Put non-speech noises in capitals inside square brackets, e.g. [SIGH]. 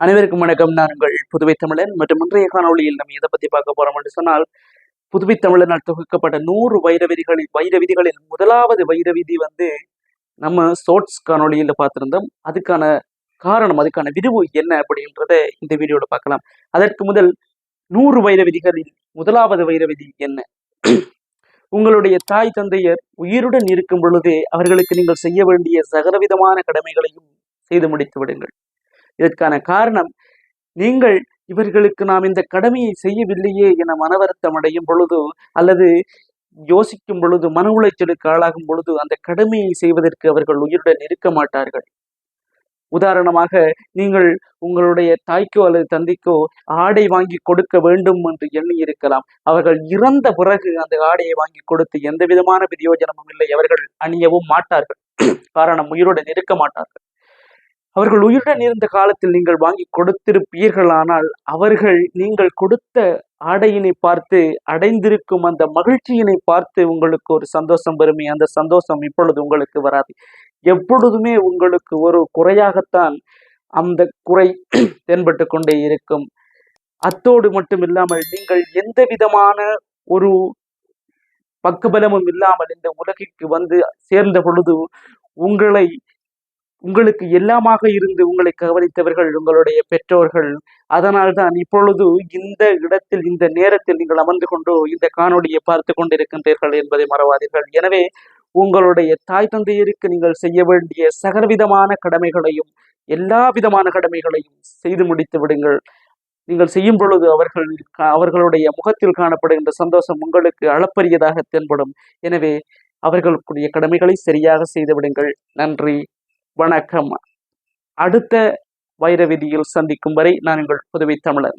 அனைவருக்கும் வணக்கம். நாங்கள் புதுவை தமிழன் மற்றும் இன்றைய காணொளியில் நம்ம எதை பத்தி பார்க்க போறோம் என்று சொன்னால் புதுவை தமிழனால் தொகுக்கப்பட்ட நூறு வைர விதிகளில் வைர விதிகளில் முதலாவது வைர விதி வந்து நம்ம ஷோர்ட்ஸ் காணொளியில் பார்த்திருந்தோம். அதுக்கான காரணம் அதுக்கான விரிவு என்ன அப்படின்றத இந்த வீடியோல பார்க்கலாம். அதற்கு முதல் நூறு வைர விதிகளில் முதலாவது வைர விதி என்ன? உங்களுடைய தாய் தந்தையர் உயிருடன் இருக்கும் பொழுதே அவர்களுக்கு நீங்கள் செய்ய வேண்டிய சகலவிதமான கடமைகளையும் செய்து முடித்து விடுங்கள். இதற்கான காரணம் நீங்கள் இவர்களுக்கு நாம் இந்த கடமையை செய்யவில்லையே என மனவருத்தம் அடையும் பொழுது அல்லது யோசிக்கும் பொழுது மன உளைச்சலுக்கு ஆளாகும் பொழுது அந்த கடமையை செய்வதற்கு அவர்கள் உயிருடன் இருக்க மாட்டார்கள். உதாரணமாக நீங்கள் உங்களுடைய தாய்க்கோ அல்லது தந்தைக்கோ ஆடை வாங்கி கொடுக்க வேண்டும் என்று எண்ணி இருக்கலாம். அவர்கள் இறந்த பிறகு அந்த ஆடையை வாங்கி கொடுத்து எந்த விதமான பிரயோஜனமும் இல்லை. அவர்கள் அணியவும் மாட்டார்கள். காரணம் உயிருடன் இருக்க மாட்டார்கள். அவர்கள் உயிருடன் இருந்த காலத்தில் நீங்கள் வாங்கி கொடுத்திருப்பீர்களானால் அவர்கள் நீங்கள் கொடுத்த ஆடையினை பார்த்து அடைந்திருக்கும் அந்த மகிழ்ச்சியினை பார்த்து உங்களுக்கு ஒரு சந்தோஷம் வருமே அந்த சந்தோஷம் இப்பொழுது உங்களுக்கு வராது. எப்பொழுதுமே உங்களுக்கு ஒரு குறையாகத்தான் அந்த குறை [CLEARS THROAT] தென்பட்டு கொண்டே இருக்கும். அத்தோடு மட்டும் இல்லாமல் நீங்கள் எந்த விதமான ஒரு பக்கபலமும் இல்லாமல் இந்த உலகிற்கு வந்து சேர்ந்த பொழுது உங்களை உங்களுக்கு எல்லாமாக இருந்து உங்களை கவனித்தவர்கள் உங்களுடைய பெற்றோர்கள். அதனால்தான் இப்பொழுது இந்த இடத்தில் இந்த நேரத்தில் நீங்கள் அமர்ந்து கொண்டு இந்த காணொளியை பார்த்து கொண்டிருக்கின்றீர்கள் என்பதை மறவாதீர்கள். எனவே உங்களுடைய தாய் தந்தையருக்கு நீங்கள் செய்ய வேண்டிய சகலவிதமான கடமைகளையும் எல்லா விதமான கடமைகளையும் செய்து முடித்து விடுங்கள். நீங்கள் செய்யும் பொழுது அவர்கள் அவர்களுடைய முகத்தில் காணப்படுகின்ற சந்தோஷம் உங்களுக்கு அளப்பரியதாக தென்படும். எனவே அவர்களுக்குரிய கடமைகளை சரியாக செய்து விடுங்கள். நன்றி. வணக்கம். அடுத்த வைர விதியில் சந்திக்கும் வரை நான் உங்கள் புதுவை தமிழன்.